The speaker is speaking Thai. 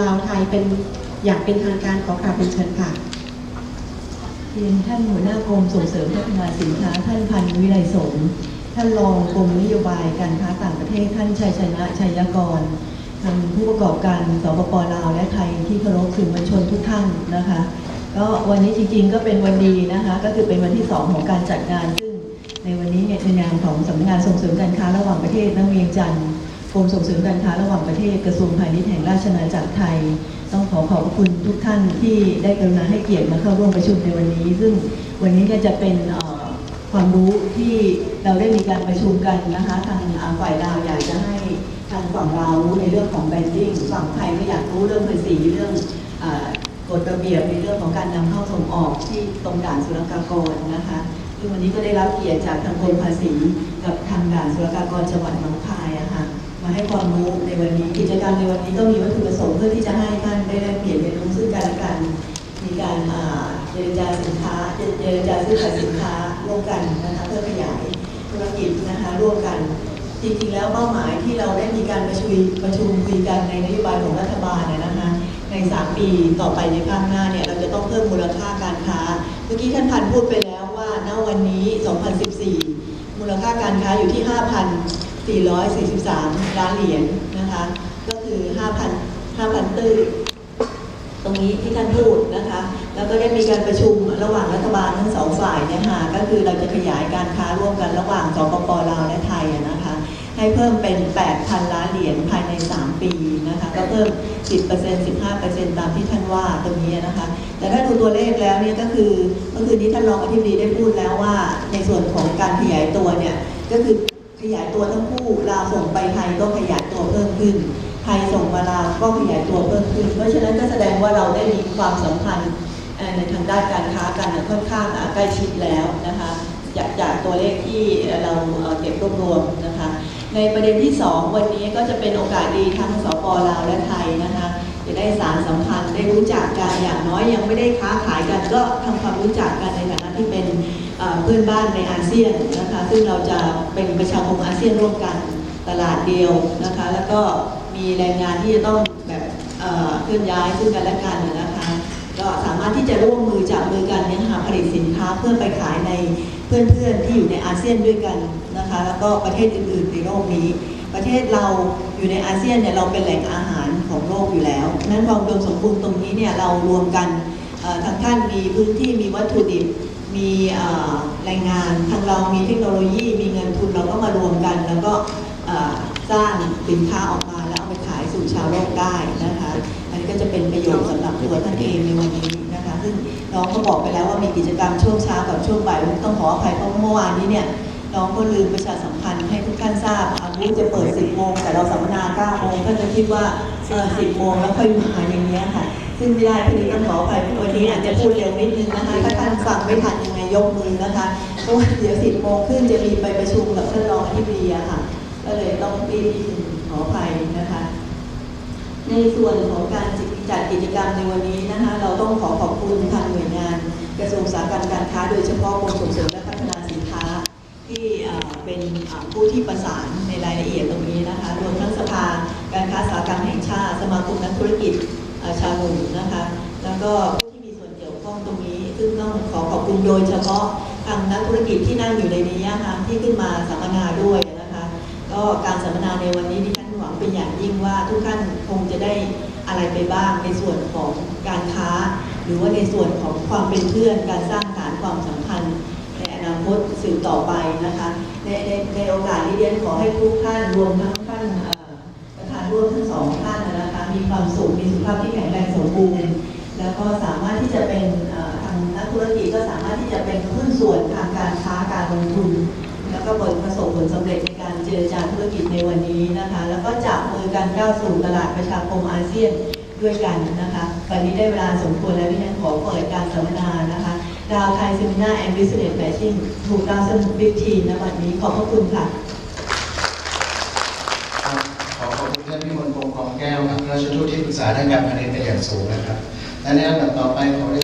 ลาวไทยเป็นอย่างเป็นทางการขอกราบเป็นเชิญค่ะเรียนท่านหัวหน้ากรมส่งเสริมพัฒนาสินค้าท่านพันวิไลสมท่านรองกรมนโยบายการค้าต่างประเทศท่านชัยชนะชัยกรท่านผู้ประกอบการสปปลาวและไทยที่เคารพสื่อมวลชนทุกท่านนะคะก็วันนี้จริงๆก็เป็นวันดีนะคะก็คือเป็นวันที่ 2 ของการจัดงาน ซึ่งในวันนี้เนี่ยในนามของสำนักงานส่งเสริมการค้าระหว่างประเทศน้ำเวียงจันทร์ กรมส่งเสริมการค้าระหว่างประเทศกระทรวงพาณิชย์แห่งราชอาณาจักรไทย ต้องขอขอบคุณทุกท่านที่ได้กรุณาให้เกียรติมาเข้าร่วมประชุมในวันนี้ ซึ่งวันนี้ก็จะเป็นความรู้ที่เราได้มีการประชุมกันนะคะทางฝ่ายลาวอยากจะให้ทางฝั่งเราวรู้ในเรื่องของแบนดิ้งฝั่งไทยก็อยากรู้เรื่องภาษีเรื่องกฎระเบียบในเรื่องของการนำเข้าส่งออกที่ตรงด่านศุลกากรนะคะซึ่งวันนี้ก็ได้รับเกียรติจากทางกรมภาษีกับทางด่านศุลกากรจังหวัดหนองคายอะค่ะ มาให้ความรู้ในวันนี้กิจกรรมในวันนี้ก็มีวัตถุประสงค์เพื่อที่จะให้ท่านได้แลกเปลี่ยนเรียนรู้ซึ่งกันและกันมีการอ่าเจรจาสินค้าเจเจรจาซื้อขายสินค้าร่วมกันนะคะเพื่อขยายธุรกิจนะคะร่วมกัน จริงๆแล้วเป้าหมายที่เราได้มีการประชุมประชุมคุยกันในนโยบายของรัฐบาลเนี่ยนะคะใน 3 ปีต่อไปในภาคหน้าเนี่ยเราจะต้องเพิ่มมูลค่าการค้า เมื่อกี้ท่านพันพูดไปแล้วว่าณวันนี้ 2014 มูลค่าการค้าอยู่ที่ 5,000 443 ล้านเหรียญนะคะ ก็คือ 5,000 5,000 ตื้อตรงนี้ที่ท่านพูดนะคะ แล้วก็ได้มีการประชุมระหว่างรัฐบาลทั้งสองฝ่ายเนี่ยค่ะก็คือเราจะขยายการค้าร่วมกันระหว่างสปปลาวและไทยนะคะ ให้เพิ่มเป็น 8,000 ล้านเหรียญภายใน 3 ปีนะคะ ก็เพิ่ม 10% 15%ตามที่ท่านว่าตรงนี้นะคะ แต่ถ้าดูตัวเลขแล้วเนี่ยก็คือเมื่อคืนนี้ท่านรองอธิบดีได้พูดแล้วว่า ในส่วนของการขยายตัวเนี่ยก็คือ ขยายตัวทั้งคู่ลาวส่งไปไทยก็ขยายตัวเพิ่มขึ้น ไทยส่งมาลาวก็ขยายตัวเพิ่มขึ้น เพราะฉะนั้นก็แสดงว่าเราได้มีความสัมพันธ์ในทางด้านการค้ากันค่อนข้างใกล้ชิดแล้วนะคะจากจากตัวเลขที่เราเก็บรวบรวมนะคะ ในประเด็นที่ 2 วันนี้ก็จะเป็นโอกาสดีทั้งสปลาวและไทยนะคะจะได้สารสัมพันธ์ได้รู้จักกันอย่างน้อยยังไม่ได้ค้าขายกันก็ทำความรู้จักกันในฐานะที่เป็น เพื่อนบ้านในอาเซียนนะคะซึ่งเราจะเป็นประชาคมอาเซียนร่วมกันตลาดเดียวนะคะแล้วก็มีแรงงานที่จะต้องแบบเอ่อเคลื่อนย้ายซึ่งกันและกันนะคะก็สามารถที่จะร่วมมือจับมือกันเนี่ยค่ะผลิตสินค้าเพื่อไปขายในเพื่อนๆที่อยู่ในอาเซียนด้วยกันนะคะแล้วก็ประเทศอื่นๆในโลกนี้ ประเทศเราอยู่ในอาเซียนเนี่ยเราเป็นแหล่งอาหารของโลกอยู่แล้วนั้นความอุดมสมบูรณ์ตรงนี้เนี่ยเรารวมกันเอ่อทางท่านมีพื้นที่มีวัตถุดิบ มีแรงงานทางเรามีเทคโนโลยี มีเงินทุนเราก็มารวมกัน แล้วก็สร้างสินค้าออกมาแล้วเอาไปขายสู่ชาวโลกได้นะคะอันนี้ก็จะเป็นประโยชน์สำหรับตัวท่านเองในวันนี้นะคะซึ่งน้องก็บอกไปแล้วว่ามีกิจกรรมช่วงเช้ากับช่วงบ่ายวันนี้ต้องขออภัยเพราะเมื่อวานนี้เนี่ยน้องก็ลืมประชาสัมพันธ์ให้ทุกท่านทราบอาวุธจะเปิด 10 โมง แต่เราสัมมนา 9 โมงก็จะคิดว่าเออ10 โมงแล้วค่อยมาอย่างเงี้ค่ะ ซึ่งไม่ได้พี่นี้ต้องขออภัยวันนี้อาจจะพูดเร็วนิดนึงนะคะถ้าท่านฟังไม่ทันยังไงยกมือนะคะเพราะว่าเดี๋ยว10โมงครึ่งจะมีไปประชุมกับท่านรองอธิบดีอะค่ะ ก็เลยต้องรีบนิดนึงขออภัยนะคะ ในส่วนของการจัดกิจกรรมในวันนี้นะคะ เราต้องขอขอบคุณทางหน่วยงาน กระทรวงอุตสาหกรรมการค้า โดยเฉพาะกรมส่งเสริมและพัฒนาสินค้าที่เป็นผู้ที่ประสานในรายละเอียดตรงนี้นะคะ รวมทั้งสภาการค้าสาหกรรมแห่งชาติ สมาคมนักธุรกิจ ชาวหนุ่มนะคะ แล้วก็ผู้ที่มีส่วนเกี่ยวข้องตรงนี้ ซึ่งต้องขอขอบคุณโดยเฉพาะทางนักธุรกิจที่นั่งอยู่ในนี้นะคะที่ขึ้นมาสัมมนาด้วยนะคะ ก็การสัมมนาในวันนี้ดิฉันหวังเป็นอย่างยิ่งว่าทุกท่านคงจะได้อะไรไปบ้างในส่วนของการค้า หรือว่าในส่วนของความเป็นเพื่อนการสร้างฐานความสัมพันธ์ในอนาคตสืบต่อไปนะคะในในในโอกาสนี้เรียนขอให้ทุกท่านรวมทั้ง มีความสุข มีสุขภาพที่แข็งแรงสมบูรณ์ แล้วก็สามารถที่จะเป็นทางนักธุรกิจก็สามารถที่จะเป็นหุ้นส่วนทางการค้าการลงทุน แล้วก็ผลประสบผลสำเร็จในการเจรจาธุรกิจในวันนี้นะคะ แล้วก็จับมือกันก้าวสู่ตลาดประชาคมอาเซียนด้วยกันนะคะวันนี้ได้เวลาสมควรแล้วที่ฉันขอเปิดการสัมมนานะคะดาวไทยเซมินาแอนด์บิสเนสแมชชิ่งถูกดาวสนุกบิ๊กทีนะวันนี้ขอบพระคุณค่ะ ขอขอบคุณท่านพิมลพงษ์กองแก้วครับราชทูตที่ปรึกษาด้านการพาณิชย์เป็นอย่างสูงนะครับ และในลำดับต่อไปขอเรียนเชิญทั้งสามท่านบริเวณด้